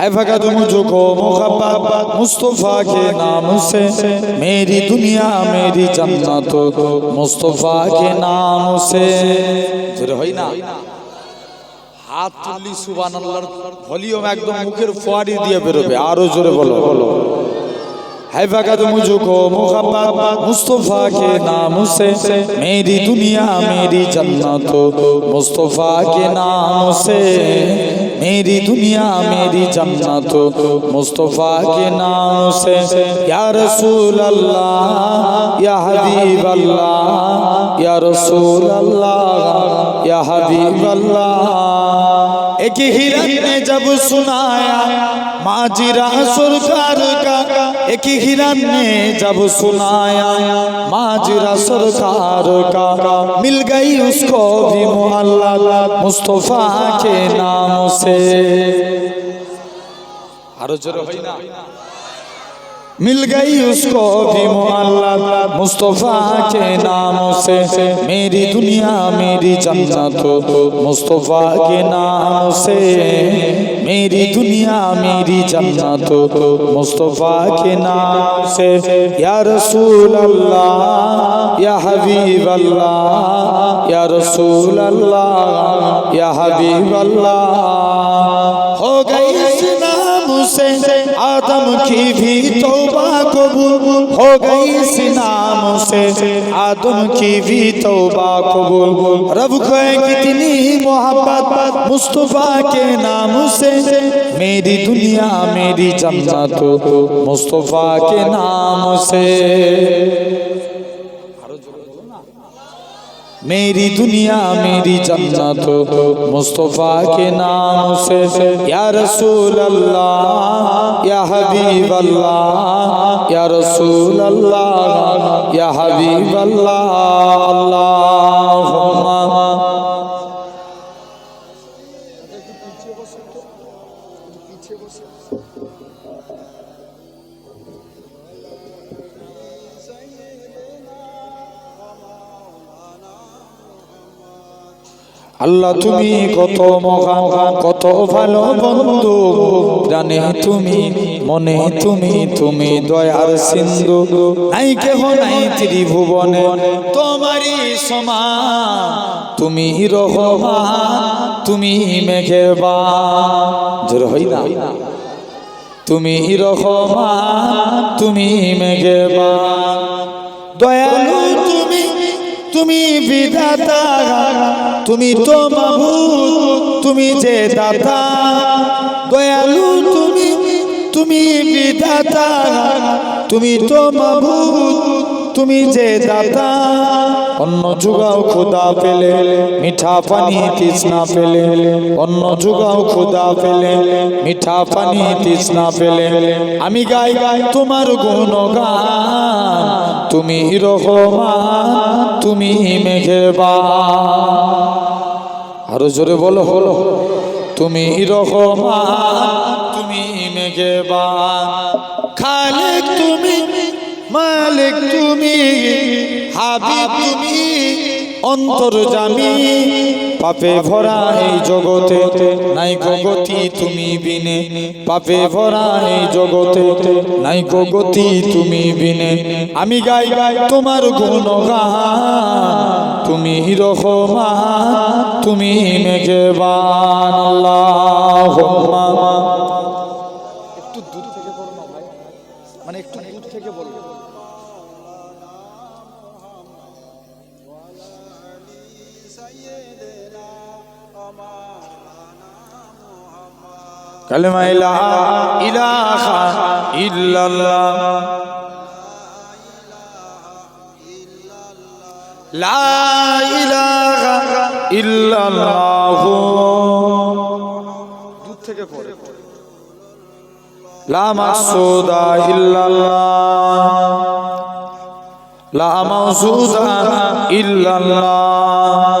है फकत मुझको मोहब्बत मुस्तफ़ा के नाम से मेरी दुनिया मेरी जन्नत मुस्तफ़ा के नाम से জোরে হয় না হাত তুললি সুবান আল্লাহর ভলিউম একদম মুখের ফোয়ারি দিয়ে বেরোবে আরো জোরে বলো বলো है फकत मुझको मोहब्बत मुस्तफ़ा के नाम से मेरी दुनिया मेरी जन्नत मुस्तफ़ा के नाम से मेरी दुनिया, मेरी जन्नत, मुस्तफ़ा के नाम से। या रसूल अल्लाह या हबीब अल्लाह या रसूल अल्लाह या हबीब अल्लाह एक ही ने जब सुनाया, माजिरा सरकार का एक हिरन ने जब सुनाया माजिरा सरकार का मिल गई उसको भी मोहल्ला मुस्तफ़ा के नाम से আরো জোরে হয় না मिल गई उसको भी मोहल्ला मुस्तफ़ा के नाम से मेरी दुनिया मेरी जन्नत मुस्तफ़ा के नाम से मेरी दुनिया मेरी जन्नत मुस्तफ़ा के नाम से या रसूल अल्लाह या हबीब अल्लाह या रसूल अल्लाह या हबीब अल्लाह आदम की भी तौबा कबूल हो गई इस नाम से आदम की भी तौबा कबूल रब को है कितनी मोहब्बत मुस्तफ़ा के नाम से मेरी दुनिया मेरी जन्नत मुस्तफ़ा के नाम से मेरी दुनिया मेरी जन्नत मुस्तफ़ा के नाम से या रसूल अल्लाह या हबीब अल्लाह या रसूल अल्लाह या हबीब अल्लाह अल्लाहुम्मा আল্লাহ তুমি কত মহান কত ভালো বন্ধু। জানে তুমি মনে তুমি তুমি দয়ার সিন্ধু। নাই কেহ নাই ত্রিভুবনে। তোমারই সমান। তুমি রহমান তুমি মেঘের বা জোর হই না। তুমি রহমান তুমি মেঘের বা দয়ালু তুমি তুমি বিধাতা তুমি তো বাবু তুমি যে দাতা। দয়ালু তুমি তুমি বিধাতা। তুমি তো বাবু তুমি যে দাতা। অন্য যুগাও খুদা পেলে, মিঠা পানি তৃষ্ণা পেলে। অন্য যুগাও খোদা পেলে, মিঠা পানি তৃষ্ণা পেলে। আমি গাই গাই তোমার গুণগান, তুমি রহমান, তুমি মেঘেবা আরও জোরে বলো হলো তুমি রহমান, তুমি মেঘেবা খালেক তুমি, মালিক তুমি হাবিব তুমি অন্তর পাপে ভরা এই জগতে। নাই গতি তুমি বিনে। পাপে ভরা এই জগতে। নাই গতি তুমি বিনে। আমি গাই গাই তোমার গুণগান। তুমি রহমান তুমি মেঘবান। আল্লাহুম্মা। একটু দূর থেকে বলো না ভাই। মানে একটু দূর থেকে বলো। কালেমা ইলাহা ইলাহা ইল্লাল্লাহ। লা ইলাহা ইল্লাল্লাহ। দূর থেকে পড়ে। লা মাকসুদা ইল্লাল্লাহ। লা মাওজুদা ইল্লাল্লাহ।